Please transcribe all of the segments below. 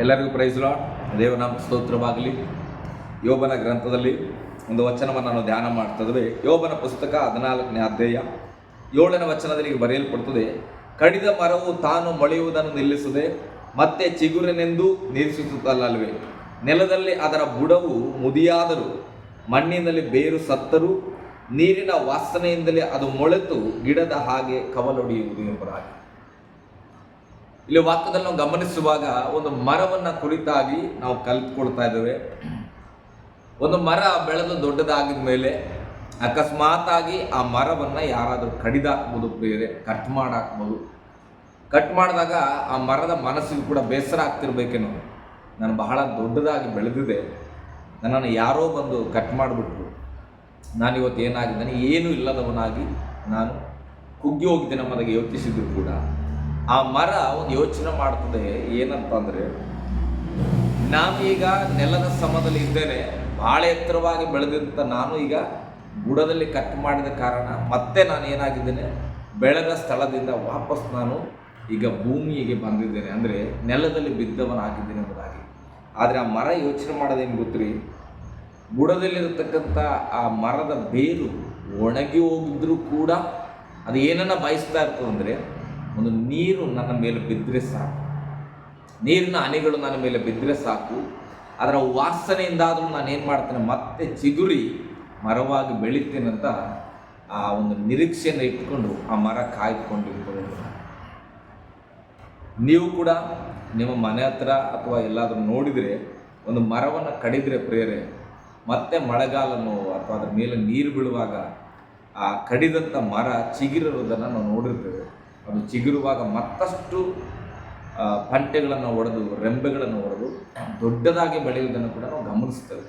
ಎಲ್ಲರಿಗೂ ಪ್ರೈಸ್ ಲಾಡ್ ದೇವನಾಮ ಸ್ತೋತ್ರವಾಗಲಿ. ಯೋಬನ ಗ್ರಂಥದಲ್ಲಿ ಒಂದು ವಚನವನ್ನು ನಾನು ಧ್ಯಾನ ಮಾಡ್ತಿದ್ವಿ ಯೋಬನ ಪುಸ್ತಕ ಹದಿನಾಲ್ಕನೇ ಅಧ್ಯಾಯ ಏಳನೇ ವಚನದಲ್ಲಿ ಬರೆಯಲ್ಪಡ್ತದೆ. ಕಡಿದ ಮರವು ತಾನು ಮೊಳೆಯುವುದನ್ನು ನಿಲ್ಲಿಸದೆ ಮತ್ತೆ ಚಿಗುರಿನೆಂದು ನಿರೀಕ್ಷಿಸುತ್ತಲ್ಲವೇ ನೆಲದಲ್ಲಿ ಅದರ ಬುಡವು ಮುದಿಯಾದರೂ, ಮಣ್ಣಿನಲ್ಲಿ ಬೇರು ಸತ್ತರೂ, ನೀರಿನ ವಾಸನೆಯಿಂದಲೇ ಅದು ಮೊಳೆತು, ಗಿಡದ ಹಾಗೆ ಕವಲೊಡೆಯುವುದು ಎಂಬುದಾಗಿ. ಇಲ್ಲಿ ವಾಕ್ಯದಲ್ಲಿ ನಾವು ಗಮನಿಸುವಾಗ ಒಂದು ಮರವನ್ನ ಕುರಿತಾಗಿ ನಾವು ಕಲ್ತ್ಕೊಳ್ತಾ ಇದ್ದೇವೆ. ಒಂದು ಮರ ಬೆಳೆದು ದೊಡ್ಡದಾಗಿದ ಮೇಲೆ ಅಕಸ್ಮಾತಾಗಿ ಆ ಮರವನ್ನ ಯಾರಾದರೂ ಕಡಿದಾಕ್ಬೋದು ಬೇರೆ ಕಟ್ ಮಾಡಾಕ್ಬೋದು ಕಟ್ ಮಾಡಿದಾಗ ಆ ಮರದ ಮನಸ್ಸಿಗೂ ಕೂಡ ಬೇಸರ ಆಗ್ತಿರ್ಬೇಕೇನೋ. ನಾನು ಬಹಳ ದೊಡ್ಡದಾಗಿ ಬೆಳೆದಿದೆ. ನನ್ನನ್ನು ಯಾರೋ ಬಂದು ಕಟ್ ಮಾಡಿಬಿಟ್ರು. ನಾನು ಇವತ್ತು ಏನಾಗಿದ್ದೇನೆ? ಏನೂ ಇಲ್ಲದವನಾಗಿ ನಾನು ಕುಗ್ಗಿ ಹೋಗಿದ್ದೇನೆ ನಮ್ಮದಾಗ ಯೋಚಿಸಿದ್ರು ಕೂಡ. ಆ ಮರ ಒಂದು ಯೋಚನೆ ಮಾಡ್ತದೆ, ಏನಂತಂದರೆ ನಾನು ಈಗ ನೆಲದ ಸಮದಲ್ಲಿ ಇದ್ದೇನೆ ಭಾಳ ಎತ್ತರವಾಗಿ ಬೆಳೆದಂಥ ನಾನು ಈಗ ಬುಡದಲ್ಲಿ ಕಟ್ ಮಾಡಿದ ಕಾರಣ ಮತ್ತೆ ನಾನು ಏನಾಗಿದ್ದೇನೆ, ಬೆಳೆದ ಸ್ಥಳದಿಂದ ವಾಪಸ್ ನಾನು ಈಗ ಭೂಮಿಗೆ ಬಂದಿದ್ದೇನೆ, ಅಂದರೆ ನೆಲದಲ್ಲಿ ಬಿದ್ದವನಾಗಿದ್ದೇನೆ ಎಂಬುದಾಗಿ. ಆದರೆ ಆ ಮರ ಯೋಚನೆ ಮಾಡೋದೇನು ಗೊತ್ತ್ರಿ? ಬುಡದಲ್ಲಿರತಕ್ಕಂಥ ಆ ಮರದ ಬೇರು ಒಣಗಿ ಹೋಗಿದ್ರೂ ಕೂಡ ಅದು ಏನನ್ನ ಬಯಸ್ತಾ ಅಂದರೆ ಒಂದು ನೀರು ನನ್ನ ಮೇಲೆ ಬಿದ್ದರೆ ಸಾಕು. ನೀರಿನ ಹನಿಗಳು ನನ್ನ ಮೇಲೆ ಬಿದ್ದರೆ ಸಾಕು. ಅದರ ವಾಸನೆಯಿಂದಾದರೂ ನಾನು ಏನು ಮಾಡ್ತೇನೆ, ಮತ್ತೆ ಚಿಗುರಿ ಮರವಾಗಿ ಬೆಳಿತೇನಂತ ಆ ಒಂದು ನಿರೀಕ್ಷೆಯನ್ನು ಇಟ್ಕೊಂಡು ಆ ಮರ ಕಾಯ್ದುಕೊಂಡಿರ್ತದೆ ನೀವು ಕೂಡ ನಿಮ್ಮ ಮನೆ ಹತ್ರ ಅಥವಾ ಎಲ್ಲಾದರೂ ನೋಡಿದರೆ, ಒಂದು ಮರವನ್ನು ಕಡಿದರೆ ಪ್ರೇರೆ, ಮತ್ತೆ ಮಳೆಗಾಲನೋ ಅಥವಾ ಅದರ ಮೇಲೆ ನೀರು ಬೀಳುವಾಗ ಆ ಕಡಿದಂಥ ಮರ ಚಿಗಿರೋದನ್ನು ನಾವು ನೋಡಿರ್ತೇವೆ. ಅದು ಚಿಗುರುವಾಗ ಮತ್ತಷ್ಟು ಪಂಟೆಗಳನ್ನು ಒಡೆದು, ರೆಂಬೆಗಳನ್ನು ಒಡೆದು, ದೊಡ್ಡದಾಗಿ ಬೆಳೆಯುವುದನ್ನು ಕೂಡ ನಾವು ಗಮನಿಸ್ತೇವೆ.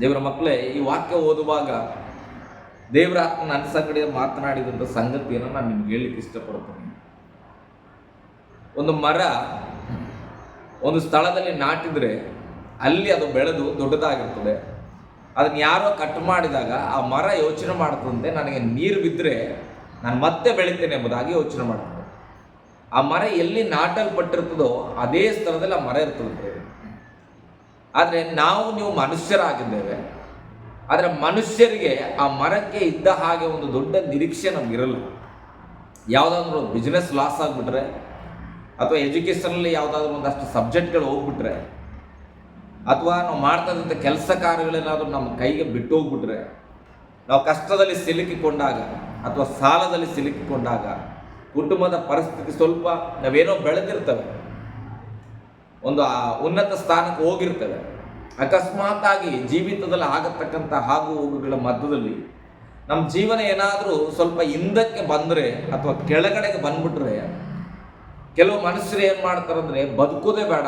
ದೇವರ ಮಕ್ಕಳೇ, ಈ ವಾಕ್ಯ ಓದುವಾಗ ದೇವರ ನನ್ನ ಸಂಗಡ ಮಾತನಾಡಿದಂಥ ಸಂಗತಿಯನ್ನು ನಾನು ನಿಮ್ಗೆ ಹೇಳಲಿಕ್ಕೆ ಇಷ್ಟಪಡ್ತೀನಿ. ಒಂದು ಮರ ಒಂದು ಸ್ಥಳದಲ್ಲಿ ನಾಟಿದರೆ ಅಲ್ಲಿ ಅದು ಬೆಳೆದು ದೊಡ್ಡದಾಗಿರ್ತದೆ. ಅದನ್ನು ಯಾರೋ ಕಟ್ ಮಾಡಿದಾಗ ಆ ಮರ ಯೋಚನೆ ಮಾಡ್ತದಂತೆ, ನನಗೆ ನೀರು ಬಿದ್ದರೆ ನಾನು ಮತ್ತೆ ಬೆಳಿತೇನೆ ಎಂಬುದಾಗಿ ಯೋಚನೆ ಮಾಡ್ತಾರೆ ಆ ಮರ ಎಲ್ಲಿ ನಾಟಲ್ಪಟ್ಟಿರ್ತದೋ ಅದೇ ಸ್ಥಳದಲ್ಲಿ ಆ ಮರ ಇರ್ತದೆ ಆದರೆ ನಾವು ನೀವು ಮನುಷ್ಯರಾಗಿದ್ದೇವೆ. ಆದರೆ ಮನುಷ್ಯರಿಗೆ ಆ ಮರಕ್ಕೆ ಇದ್ದ ಹಾಗೆ ಒಂದು ದೊಡ್ಡ ನಿರೀಕ್ಷೆ ನಮಗಿರಲ್ಲ. ಯಾವುದಾದ್ರೂ ಬಿಸ್ನೆಸ್ ಲಾಸ್ ಆಗಿಬಿಟ್ರೆ ಅಥವಾ ಎಜುಕೇಷನಲ್ಲಿ ಯಾವುದಾದ್ರೂ ಒಂದಷ್ಟು ಸಬ್ಜೆಕ್ಟ್ಗಳು ಹೋಗ್ಬಿಟ್ರೆ ಅಥವಾ ನಾವು ಮಾಡ್ತಾ ಕೆಲಸ ಕಾರ್ಯಗಳೇನಾದರೂ ನಮ್ಮ ಕೈಗೆ ಬಿಟ್ಟು ಹೋಗ್ಬಿಟ್ರೆ ನಾವು ಕಷ್ಟದಲ್ಲಿ ಸಿಲುಕಿಕೊಂಡಾಗ ಅಥವಾ ಸಾಲದಲ್ಲಿ ಸಿಲುಕಿಕೊಂಡಾಗ ಕುಟುಂಬದ ಪರಿಸ್ಥಿತಿ ಸ್ವಲ್ಪ ನಾವೇನೋ ಬೆಳೆದಿರ್ತವೆ. ಒಂದು ಆ ಉನ್ನತ ಸ್ಥಾನಕ್ಕೆ ಹೋಗಿರ್ತವೆ. ಅಕಸ್ಮಾತಾಗಿ ಜೀವಿತದಲ್ಲಿ ಆಗತಕ್ಕಂಥ ಹಾಗು ಹೋಗುಗಳ ಮಧ್ಯದಲ್ಲಿ ನಮ್ಮ ಜೀವನ ಏನಾದರೂ ಸ್ವಲ್ಪ ಹಿಂದಕ್ಕೆ ಬಂದರೆ ಅಥವಾ ಕೆಳಗಡೆಗೆ ಬಂದ್ಬಿಟ್ರೆ ಕೆಲವು ಮನುಷ್ಯರು ಏನು ಮಾಡ್ತಾರಂದ್ರೆ ಬದುಕೋದೇ ಬೇಡ.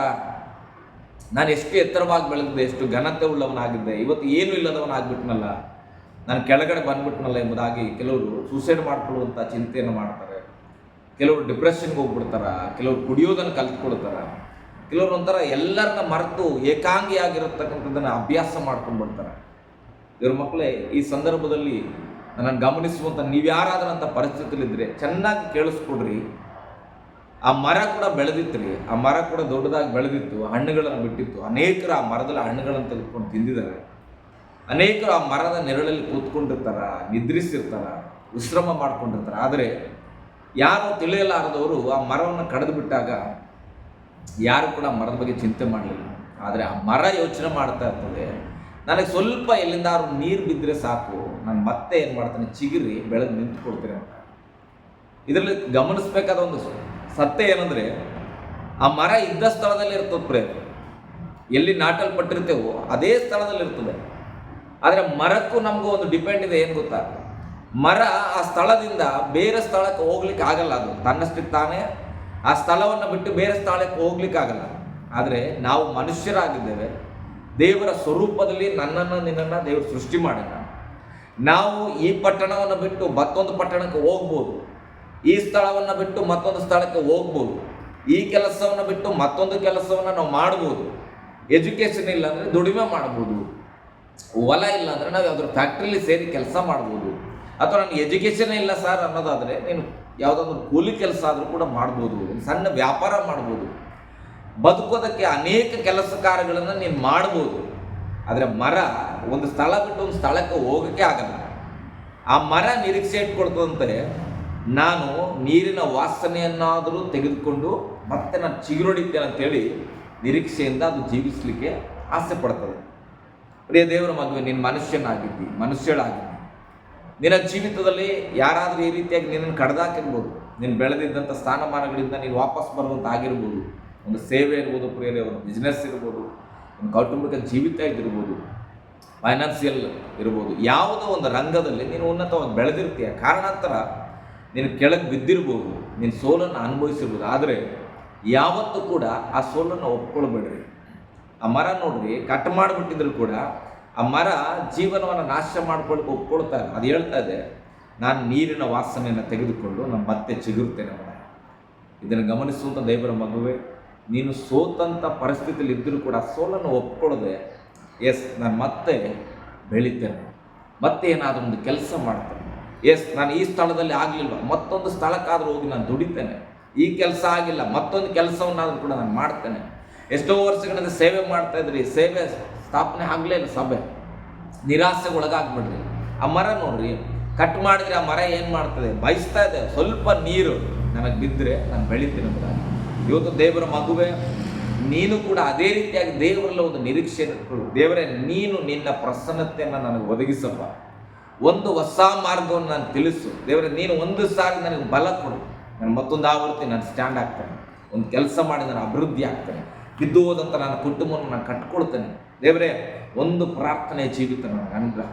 ನಾನು ಎಷ್ಟು ಎತ್ತರವಾಗಿ ಬೆಳೆದಿದ್ದೆ, ಎಷ್ಟು ಘನತೆ ಉಳ್ಳವನಾಗಿದ್ದೆ, ಇವತ್ತು ಏನೂ ಇಲ್ಲದವನಾಗ್ಬಿಟ್ನಲ್ಲ. ನಾನು ಕೆಳಗಡೆ ಬಂದ್ಬಿಟ್ನಲ್ಲ ಎಂಬುದಾಗಿ ಕೆಲವರು ಸೂಸೈಡ್ ಮಾಡ್ಕೊಳ್ಳುವಂಥ ಚಿಂತೆಯನ್ನು ಮಾಡ್ತಾರೆ. ಕೆಲವರು ಡಿಪ್ರೆಷನ್ಗೆ ಹೋಗ್ಬಿಡ್ತಾರೆ, ಕೆಲವರು ಕುಡಿಯೋದನ್ನು ಕಲ್ತ್ಕೊಳ್ತಾರೆ. ಕೆಲವರು ಒಂಥರ ಎಲ್ಲರನ್ನ ಮರೆತು ಏಕಾಂಗಿಯಾಗಿರತಕ್ಕಂಥದ್ದನ್ನು ಅಭ್ಯಾಸ ಮಾಡ್ಕೊಂಡ್ಬಿಡ್ತಾರೆ ಇವ್ರ ಮಕ್ಕಳೇ ಈ ಸಂದರ್ಭದಲ್ಲಿ ನನ್ನನ್ನು ಗಮನಿಸುವಂಥ ನೀವು ಅಂತ ಪರಿಸ್ಥಿತಿಲಿದ್ದರೆ ಚೆನ್ನಾಗಿ ಕೇಳಿಸ್ಕೊಡ್ರಿ. ಆ ಮರ ಕೂಡ ಬೆಳೆದಿತ್ತು ಆ ಮರ ಕೂಡ ದೊಡ್ಡದಾಗಿ ಬೆಳೆದಿತ್ತು, ಹಣ್ಣುಗಳನ್ನು ಬಿಟ್ಟಿತ್ತು. ಅನೇಕರು ಆ ಮರದಲ್ಲಿ ಹಣ್ಣುಗಳನ್ನು ತೆಗೆದುಕೊಂಡು ತಿಂದಿದ್ದಾರೆ. ಅನೇಕರು ಆ ಮರದ ನೆರಳಲ್ಲಿ ಕೂತ್ಕೊಂಡಿರ್ತಾರ, ನಿದ್ರಿಸಿರ್ತಾರ, ವಿಶ್ರಮ ಮಾಡ್ಕೊಂಡಿರ್ತಾರೆ. ಆದರೆ ಯಾರು ತಿಳಿಯಲಾರದವರು ಆ ಮರವನ್ನು ಕಡಿದು ಬಿಟ್ಟಾಗ ಯಾರು ಕೂಡ ಮರದ ಬಗ್ಗೆ ಚಿಂತೆ ಮಾಡಲಿಲ್ಲ. ಆದರೆ ಆ ಮರ ಯೋಚನೆ ಮಾಡ್ತಾ ಇರ್ತದೆ. ನನಗೆ ಸ್ವಲ್ಪ ಎಲ್ಲಿಂದಾದ್ರು ನೀರು ಬಿದ್ದರೆ ಸಾಕು, ನಾನು ಮತ್ತೆ ಏನು ಮಾಡ್ತೇನೆ? ಚಿಗಿರಿ ಬೆಳೆದು ನಿಂತ್ಕೊಳ್ತೇನೆ ಅಂತ. ಇದರಲ್ಲಿ ಗಮನಿಸಬೇಕಾದ ಒಂದು ಸತ್ಯ ಏನಂದರೆ, ಆ ಮರ ಇದ್ದ ಸ್ಥಳದಲ್ಲಿ ಇರ್ತದೆ ಪ್ರೇತ. ಎಲ್ಲಿ ನಾಟಲ್ಪಟ್ಟಿರ್ತೇವೋ, ಅದೇ ಸ್ಥಳದಲ್ಲಿ ಇರ್ತದೆ ಆದರೆ ಮರಕ್ಕೂ ನಮಗೂ ಒಂದು ಡಿಪೆಂಡ್ ಇದೆ, ಏನು ಗೊತ್ತಾ? ಮರ ಆ ಸ್ಥಳದಿಂದ ಬೇರೆ ಸ್ಥಳಕ್ಕೆ ಹೋಗ್ಲಿಕ್ಕೆ ಆಗಲ್ಲ ಅದು. ತನ್ನಷ್ಟಕ್ಕೆ ತಾನೇ ಆ ಸ್ಥಳವನ್ನು ಬಿಟ್ಟು ಬೇರೆ ಸ್ಥಳಕ್ಕೆ ಹೋಗ್ಲಿಕ್ಕೆ ಆಗಲ್ಲ. ಆದರೆ ನಾವು ಮನುಷ್ಯರಾಗಿದ್ದೇವೆ, ದೇವರ ಸ್ವರೂಪದಲ್ಲಿ ನನ್ನನ್ನು, ನಿನ್ನನ್ನು ದೇವರು ಸೃಷ್ಟಿ ಮಾಡೋಣ ನಾವು ಈ ಪಟ್ಟಣವನ್ನು ಬಿಟ್ಟು ಮತ್ತೊಂದು ಪಟ್ಟಣಕ್ಕೆ ಹೋಗ್ಬೋದು. ಈ ಸ್ಥಳವನ್ನು ಬಿಟ್ಟು ಮತ್ತೊಂದು ಸ್ಥಳಕ್ಕೆ ಹೋಗ್ಬೋದು. ಈ ಕೆಲಸವನ್ನು ಬಿಟ್ಟು ಮತ್ತೊಂದು ಕೆಲಸವನ್ನು ನಾವು ಮಾಡ್ಬೋದು. ಎಜುಕೇಷನ್ ಇಲ್ಲ ಅಂದರೆ ದುಡಿಮೆ ಮಾಡ್ಬೋದು. ಹೊಲ ಇಲ್ಲ ಅಂದರೆ ನಾವು ಯಾವ್ದಾದ್ರು ಫ್ಯಾಕ್ಟ್ರಿಲಿ ಸೇರಿ ಕೆಲಸ ಮಾಡ್ಬೋದು. ಅಥವಾ ನನಗೆ ಎಜುಕೇಷನ್ ಇಲ್ಲ ಸರ್ ಅನ್ನೋದಾದರೆ ನೀನು ಯಾವುದಾದ್ರು ಕೂಲಿ ಕೆಲಸ ಆದರೂ ಕೂಡ ಮಾಡ್ಬೋದು. ಸಣ್ಣ ವ್ಯಾಪಾರ ಮಾಡ್ಬೋದು. ಬದುಕೋದಕ್ಕೆ ಅನೇಕ ಕೆಲಸ ಕಾರ್ಯಗಳನ್ನು ನೀನು ಮಾಡ್ಬೋದು. ಆದರೆ ಮರ ಒಂದು ಸ್ಥಳ ಬಿಟ್ಟು ಒಂದು ಸ್ಥಳಕ್ಕೆ ಹೋಗೋಕ್ಕೆ ಆಗಲ್ಲ. ಆ ಮರ ನಿರೀಕ್ಷೆ ಇಟ್ಕೊಳ್ತದಂತೆ ನಾನು ನೀರಿನ ವಾಸನೆಯನ್ನಾದರೂ ತೆಗೆದುಕೊಂಡು ಮತ್ತೆ ನಾನು ಚಿಗುರೊಡಿದ್ದೆ ಅಂತೇಳಿ ನಿರೀಕ್ಷೆಯಿಂದ ಅದು ಜೀವಿಸಲಿಕ್ಕೆ ಆಸೆ ಪಡ್ತದೆ. ಪ್ರಿಯ ದೇವರ ಮದುವೆ, ನೀನು ಮನುಷ್ಯನಾಗಿದ್ದಿ, ಮನುಷ್ಯಳಾಗಿದ್ದಿ. ನಿನ್ನ ಜೀವಿತದಲ್ಲಿ ಯಾರಾದರೂ ಈ ರೀತಿಯಾಗಿ ನಿನ್ನನ್ನು ಕಡ್ದಾಕಿರ್ಬೋದು. ನೀನು ಬೆಳೆದಿದ್ದಂಥ ಸ್ಥಾನಮಾನಗಳಿಂದ ನೀನು ವಾಪಸ್ ಬರುವಂಥ ಆಗಿರ್ಬೋದು ಒಂದು ಸೇವೆ ಇರ್ಬೋದು, ಪ್ರಿಯರೇ, ಒಂದು ಬಿಸ್ನೆಸ್ ಇರ್ಬೋದು, ಒಂದು ಕೌಟುಂಬಿಕ ಜೀವಿತ ಇದಿರ್ಬೋದು ಫೈನಾನ್ಸಿಯಲ್ ಇರ್ಬೋದು. ಯಾವುದೋ ಒಂದು ರಂಗದಲ್ಲಿ ನೀನು ಉನ್ನತವಾಗಿ ಬೆಳೆದಿರ್ತೀಯ. ಕಾರಣಾಂತರ ನೀನು ಕೆಳಗೆ ಬಿದ್ದಿರ್ಬೋದು ನಿನ್ನ ಸೋಲನ್ನು ಅನುಭವಿಸಿರ್ಬೋದು. ಆದರೆ ಯಾವತ್ತೂ ಕೂಡ ಆ ಸೋಲನ್ನು ಒಪ್ಕೊಳ್ಬೇಡ್ರಿ. ಆ ಮರ ನೋಡ್ರಿ, ಕಟ್ ಮಾಡಿಬಿಟ್ಟಿದ್ರು ಕೂಡ ಆ ಮರ ಜೀವನವನ್ನು ನಾಶ ಮಾಡ್ಕೊಳ್ಳಿ ಒಪ್ಕೊಳ್ತಾ ಅದು ಹೇಳ್ತಾ ಇದೆ, ನಾನು ನೀರಿನ ವಾಸನೆಯನ್ನು ತೆಗೆದುಕೊಂಡು ನಾನು ಮತ್ತೆ ಚಿಗುರ್ತೇನೆ ಮರ ಇದನ್ನು ಗಮನಿಸುವಂಥ ದೇವರ ಮಗುವೆ, ನೀನು ಸೋತಂಥ ಪರಿಸ್ಥಿತಿಯಲ್ಲಿ ಇದ್ದರೂ ಕೂಡ ಸೋಲನ್ನು ಒಪ್ಕೊಳ್ಳದೆ ಎಸ್, ನಾನು ಮತ್ತೆ ಬೆಳಿತೇನೆ. ಮತ್ತೆ ಏನಾದರೂ ಒಂದು ಕೆಲಸ ಮಾಡ್ತೇನೆ. ಎಸ್, ನಾನು ಈ ಸ್ಥಳದಲ್ಲಿ ಆಗಲಿಲ್ಲ ಮತ್ತೊಂದು ಸ್ಥಳಕ್ಕಾದರೂ ಹೋಗಿ ನಾನು ದುಡಿತೇನೆ. ಈ ಕೆಲಸ ಆಗಿಲ್ಲ, ಮತ್ತೊಂದು ಕೆಲಸವನ್ನಾದರೂ ಕೂಡ ನಾನು ಮಾಡ್ತೇನೆ. ಎಷ್ಟೋ ವರ್ಷಗಳಿಂದ ಸೇವೆ ಮಾಡ್ತಾ ಇದ್ರಿ, ಸೇವೆ ಸ್ಥಾಪನೆ ಆಗಲೇ ಇಲ್ಲ ಸಭೆ. ನಿರಾಸೆಗೆ ಒಳಗಾಗ್ಬಿಡ್ರಿ ಆ ಮರ ನೋಡ್ರಿ ಕಟ್ ಮಾಡಿದ್ರೆ ಆ ಮರ ಏನು ಮಾಡ್ತದೆ? ಬಯಸ್ತಾ ಇದೆ, ಸ್ವಲ್ಪ ನೀರು. ನನಗೆ ಬಿದ್ದರೆ ನಾನು ಬೆಳಿತೀನಿ ಅಂತ ಇವತ್ತು ದೇವರ ಮಗುವೆ, ನೀನು ಕೂಡ ಅದೇ ರೀತಿಯಾಗಿ ದೇವರಲ್ಲಿ ಒಂದು ನಿರೀಕ್ಷೆ ದೇವರೇ, ನೀನು ನಿನ್ನ ಪ್ರಸನ್ನತೆಯನ್ನು ನನಗೆ ಒದಗಿಸಪ್ಪ. ಒಂದು ಹೊಸ ಮಾರ್ಗವನ್ನು ನಾನು ತಿಳಿಸು. ದೇವರೇ, ನೀನು ಒಂದು ಸಾರಿ ನನಗೆ ಬಲ ಕೊಡು. ನಾನು ಮತ್ತೊಂದು ಆವೃತ್ತಿ ನಾನು ಸ್ಟ್ಯಾಂಡ್ ಆಗ್ತೇನೆ. ಒಂದು ಕೆಲಸ ಮಾಡಿ ನಾನು ಅಭಿವೃದ್ಧಿ ಆಗ್ತೇನೆ. ಬಿದ್ದು ಹೋದಂಥ ನನ್ನ ಕುಟುಂಬವನ್ನು ನಾನು ಕಟ್ಕೊಳ್ತೇನೆ. ದೇವರೇ, ಒಂದು ಪ್ರಾರ್ಥನೆ ಜೀವಿತ ನನಗೆ ಅನುಗ್ರಹ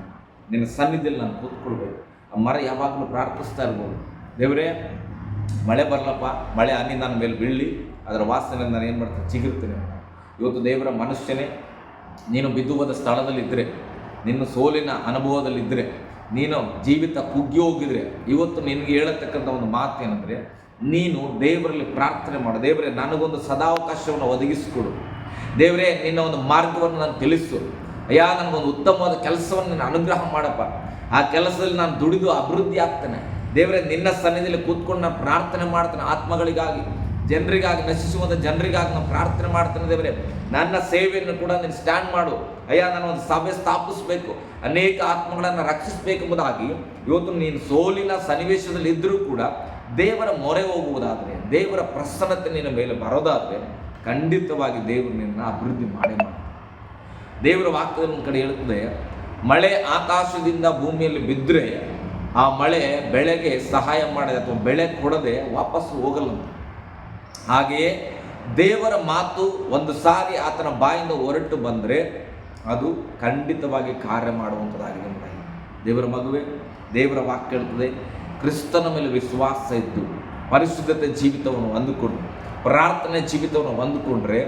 ನಿನ್ನ ಸನ್ನಿಧಿಯಲ್ಲಿ ನಾನು ಕೂತ್ಕೊಳ್ಬೇಕು. ಆ ಮರ ಯಾವಾಗಲೂ ಪ್ರಾರ್ಥಿಸ್ತಾ ಇರ್ಬೋದು. ದೇವರೇ, ಮಳೆ ಬರಲಪ್ಪ, ಮಳೆ ಅನಿ ನನ್ನ ಮೇಲೆ ಬೀಳಲಿ. ಅದರ ವಾಸನೆ ನಾನು ಏನು ಮಾಡ್ತೀನಿ? ಚಿಗಿರ್ತೇನೆ ಇವತ್ತು ದೇವರ ಮನುಷ್ಯನೇ, ನೀನು ಬಿದ್ದು ಹೋದ ಸ್ಥಳದಲ್ಲಿದ್ದರೆ ನಿನ್ನ ಸೋಲಿನ ಅನುಭವದಲ್ಲಿದ್ದರೆ ನೀನು ಜೀವಿತ ಕುಗ್ಗಿ ಹೋಗಿದ್ರೆ, ಇವತ್ತು ನಿನಗೆ ಹೇಳತಕ್ಕಂಥ ಒಂದು ಮಾತು ಏನಂದರೆ ನೀನು ದೇವರಲ್ಲಿ ಪ್ರಾರ್ಥನೆ ಮಾಡು. ದೇವರೇ, ನನಗೊಂದು ಸದಾವಕಾಶವನ್ನು ಒದಗಿಸಿಕೊಡು. ದೇವರೇ, ನಿನ್ನ ಒಂದು ಮಾರ್ಗವನ್ನು ನಾನು ತಿಳಿಸು. ಅಯ್ಯ, ನನಗೊಂದು ಉತ್ತಮವಾದ ಕೆಲಸವನ್ನು ನಾನು ಅನುಗ್ರಹ ಮಾಡಪ್ಪ. ಆ ಕೆಲಸದಲ್ಲಿ ನಾನು ದುಡಿದು ಅಭಿವೃದ್ಧಿ ಆಗ್ತೇನೆ. ದೇವರೇ, ನಿನ್ನ ಸನ್ನಿಧಿಯಲ್ಲಿ ಕೂತ್ಕೊಂಡು ನಾನು ಪ್ರಾರ್ಥನೆ ಮಾಡ್ತೇನೆ ಆತ್ಮಗಳಿಗಾಗಿ. ಜನರಿಗಾಗಿ ನಶಿಸುವಂಥ ಜನರಿಗಾಗಿ ನಾನು ಪ್ರಾರ್ಥನೆ ಮಾಡ್ತೇನೆ ದೇವರೇ. ನನ್ನ ಸೇವೆಯನ್ನು ಕೂಡ ನೀನು ಸ್ಟ್ಯಾಂಡ್ ಮಾಡು. ಅಯ್ಯ ನಾನು ಒಂದು ಸಭೆ ಸ್ಥಾಪಿಸಬೇಕು. ಅನೇಕ ಆತ್ಮಗಳನ್ನು ರಕ್ಷಿಸಬೇಕೆಂಬುದಾಗಿ ಇವತ್ತು ನೀನು ಸೋಲಿನ ಸನ್ನಿವೇಶದಲ್ಲಿ ಇದ್ದರೂ ಕೂಡ ದೇವರ ಮೊರೆ ಹೋಗುವುದಾದರೆ, ದೇವರ ಪ್ರಸನ್ನತೆ ನಿನ್ನ ಮೇಲೆ ಬರೋದಾದರೆ ಖಂಡಿತವಾಗಿ ದೇವರು ನಿನ್ನ ಅಭಿವೃದ್ಧಿ ಮಾಡೇ ಮಾಡ್ತಾನೆ ದೇವರ ವಾಕ್ಯದ ಕಡೆ ಹೇಳ್ತದೆ ಮಳೆ ಆಕಾಶದಿಂದ ಭೂಮಿಯಲ್ಲಿ ಬಿದ್ದರೆ ಆ ಮಳೆ ಬೆಳೆಗೆ ಸಹಾಯ ಮಾಡದೆ ಅಥವಾ ಬೆಳೆ ಕೊಡದೆ ವಾಪಸ್ಸು ಹೋಗಲ್ಲ ಹಾಗೆಯೇ ದೇವರ ಮಾತು ಒಂದು ಸಾರಿ ಆತನ ಬಾಯಿಂದ ಹೊರಟು ಬಂದರೆ ಅದು ಖಂಡಿತವಾಗಿ ಕಾರ್ಯ ಮಾಡುವಂಥದ್ದಾಗಿದೆ. ದೇವರ ಮಗುವೆ, ದೇವರ ವಾಕ್ಯ ಹೇಳ್ತದೆ ಕ್ರಿಸ್ತನ ಮೇಲೆ ವಿಶ್ವಾಸ ಇದ್ದು ಪರಿಶುದ್ಧತೆ ಜೀವಿತವನ್ನು ಹೊಂದಿಕೊಂಡು ಪ್ರಾರ್ಥನೆ ಜೀವಿತವನ್ನು ಹೊಂದಿಕೊಂಡ್ರೆ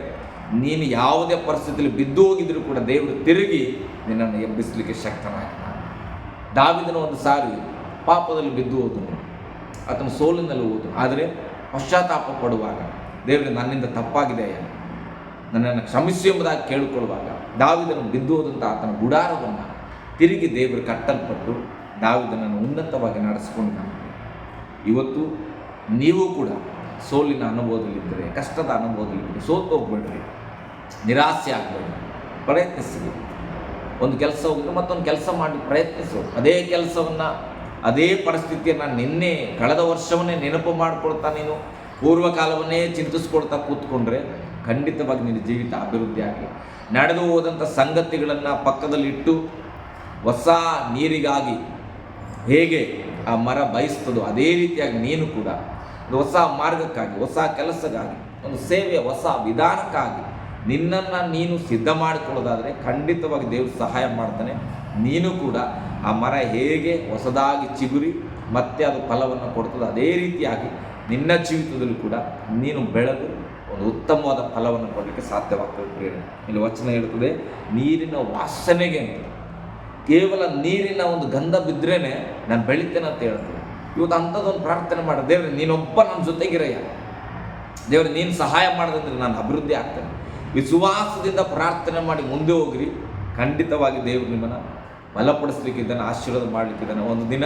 ನೀನು ಯಾವುದೇ ಪರಿಸ್ಥಿತಿಯಲ್ಲಿ ಬಿದ್ದು ಹೋಗಿದ್ರು ಕೂಡ ದೇವರು ತಿರುಗಿ ನಿನ್ನನ್ನು ಎಬ್ಬಿಸಲಿಕ್ಕೆ ಶಕ್ತನಾಗಿದ್ದಾನೆ ದಾವಿದನ ಒಂದು ಸಾರಿ ಪಾಪದಲ್ಲಿ ಬಿದ್ದು ಹೋದನು. ಆತನ ಸೋಲಿನಲ್ಲಿ ಹೋದನು. ಆದರೆ ಪಶ್ಚಾತ್ತಾಪ ಪಡುವಾಗ ದೇವರು, ನನ್ನಿಂದ ತಪ್ಪಾಗಿದೆ ನನ್ನನ್ನು ಕ್ಷಮಿಸಿ ಎಂಬುದಾಗಿ ಕೇಳಿಕೊಳ್ಳುವಾಗ ದಾವಿದನು ಬಿದ್ದು ಹೋದಂಥ ಆತನ ಗುಡಾರವನ್ನು ತಿರುಗಿ ದೇವರು ಕಟ್ಟಲ್ಪಟ್ಟು ದಾವಿದನನ್ನು ಉನ್ನತವಾಗಿ ನಡೆಸಿಕೊಂಡ ಇವತ್ತು ನೀವು ಕೂಡ ಸೋಲಿನ ಅನುಭವದಲ್ಲಿದ್ದರೆ, ಕಷ್ಟದ ಅನುಭವದಲ್ಲಿದ್ದರೆ ಸೋತು ಹೋಗ್ಬೇಡ್ರಿ. ನಿರಾಸೆ ಆಗಬೇಡ್ರಿ ಪ್ರಯತ್ನಿಸಿ ಒಂದು ಕೆಲಸ ಹೋಗಿದ್ರೆ ಮತ್ತೊಂದು ಕೆಲಸ ಮಾಡಿ ಪ್ರಯತ್ನಿಸು. ಅದೇ ಕೆಲಸವನ್ನು, ಅದೇ ಪರಿಸ್ಥಿತಿಯನ್ನು ನಿನ್ನೆ, ಕಳೆದ ವರ್ಷವನ್ನೇ ನೆನಪು ಮಾಡಿಕೊಳ್ತಾ ನೀನು, ಪೂರ್ವಕಾಲವನ್ನೇ ಚಿಂತಿಸ್ಕೊಳ್ತಾ ಕೂತ್ಕೊಂಡ್ರೆ ಖಂಡಿತವಾಗಿ ನಿನ್ನ ಜೀವಿತ ಅಭಿವೃದ್ಧಿ ಆಗಲಿ. ನಡೆದು ಹೋದಂಥ ಸಂಗತಿಗಳನ್ನು ಪಕ್ಕದಲ್ಲಿಟ್ಟು ಹೊಸ ನೀರಿಗಾಗಿ ಹೇಗೆ ಆ ಮರ ಬಯಸ್ತದೋ ಅದೇ ರೀತಿಯಾಗಿ ನೀನು ಕೂಡ ಒಂದು ಹೊಸ ಮಾರ್ಗಕ್ಕಾಗಿ, ಹೊಸ ಕೆಲಸಕ್ಕಾಗಿ, ಒಂದು ಸೇವೆಯ ಹೊಸ ವಿಧಾನಕ್ಕಾಗಿ ನಿನ್ನನ್ನು ನೀನು ಸಿದ್ಧ ಮಾಡಿಕೊಳ್ಳೋದಾದರೆ ಖಂಡಿತವಾಗಿ ದೇವರು ಸಹಾಯ ಮಾಡ್ತಾನೆ. ನೀನು ಕೂಡ ಆ ಮರ ಹೇಗೆ ಹೊಸದಾಗಿ ಚಿಗುರಿ ಮತ್ತೆ ಅದು ಫಲವನ್ನು ಕೊಡ್ತದೆ ಅದೇ ರೀತಿಯಾಗಿ ನಿನ್ನ ಜೀವಿತದಲ್ಲೂ ಕೂಡ ನೀನು ಬೆಳೆದು ಒಂದು ಉತ್ತಮವಾದ ಫಲವನ್ನು ಕೊಡಲಿಕ್ಕೆ ಸಾಧ್ಯವಾಗ್ತದೆ ಪ್ರೇರಣೆ ಇಲ್ಲಿ ವಚನ ಹೇಳುತ್ತದೆ ನೀರಿನ ವಾಸನೆಗೆ ಅಂತ. ಕೇವಲ ನೀರಿನ ಒಂದು ಗಂಧ ಬಿದ್ರೇನೆ ನಾನು ಬೆಳಿತೇನೆ ಅಂತ ಹೇಳ್ತೀನಿ. ಇವತ್ತು ಅಂಥದ್ದೊಂದು ಪ್ರಾರ್ಥನೆ ಮಾಡಿ. ದೇವ್ರೆ, ನೀನೊಬ್ಬ ನನ್ನ ಜೊತೆಗಿರಯ್ಯ. ದೇವ್ರೆ, ನೀನು ಸಹಾಯ ಮಾಡಿದ್ರೆ ನಾನು ಅಭಿವೃದ್ಧಿ ಆಗ್ತೇನೆ. ವಿಶ್ವಾಸದಿಂದ ಪ್ರಾರ್ಥನೆ ಮಾಡಿ ಮುಂದೆ ಹೋಗ್ರಿ. ಖಂಡಿತವಾಗಿ ದೇವ್ರು ನಿಮ್ಮನ್ನು ಬಲಪಡಿಸ್ಲಿಕ್ಕಿದ್ದಾನೆ ಆಶೀರ್ವಾದ ಮಾಡಲಿಕ್ಕಿದ್ದಾನೆ ಒಂದು ದಿನ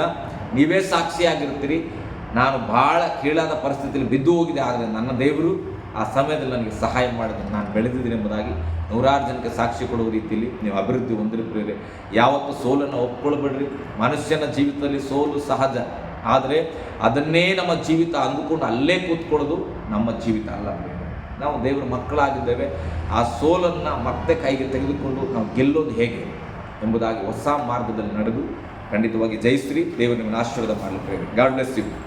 ನೀವೇ ಸಾಕ್ಷಿಯಾಗಿರ್ತೀರಿ. ನಾನು ಭಾಳ ಕೀಳಾದ ಪರಿಸ್ಥಿತಿಯಲ್ಲಿ ಬಿದ್ದು ಹೋಗಿದೆ, ಆದರೆ ನನ್ನ ದೇವರು ಆ ಸಮಯದಲ್ಲಿ ನನಗೆ ಸಹಾಯ ಮಾಡಿದ್ರೆ ನಾನು ಬೆಳೆದಿದ್ದೀನಿ ಎಂಬುದಾಗಿ ನೂರಾರು ಜನಕ್ಕೆ ಸಾಕ್ಷಿ ಕೊಡುವ ರೀತಿಯಲ್ಲಿ ನೀವು ಅಭಿವೃದ್ಧಿ ಹೊಂದಿರ್ತೀರಿ ಯಾವತ್ತೂ ಸೋಲನ್ನು ಒಪ್ಕೊಳ್ಬೇಡ್ರಿ. ಮನುಷ್ಯನ ಜೀವಿತದಲ್ಲಿ ಸೋಲು ಸಹಜ. ಆದರೆ ಅದನ್ನೇ ನಮ್ಮ ಜೀವಿತ ಅಂದುಕೊಂಡು ಅಲ್ಲೇ ಕೂತ್ಕೊಳ್ಳೋದು ನಮ್ಮ ಜೀವಿತ ಅಲ್ಲ. ನಾವು ದೇವರ ಮಕ್ಕಳಾಗಿದ್ದೇವೆ. ಆ ಸೋಲನ್ನು ಮತ್ತೆ ಕೈಗೆ ತೆಗೆದುಕೊಂಡು ನಾವು ಗೆಲ್ಲೋದು ಹೇಗೆ ಎಂಬುದಾಗಿ ಹೊಸ ಮಾರ್ಗದಲ್ಲಿ ನಡೆದು ಖಂಡಿತವಾಗಿ ಜಯಿಸ್ರಿ. ದೇವರು ನಿಮ್ಮನ್ನು ಆಶೀರ್ವಾದ ಮಾಡಲಿ. God bless you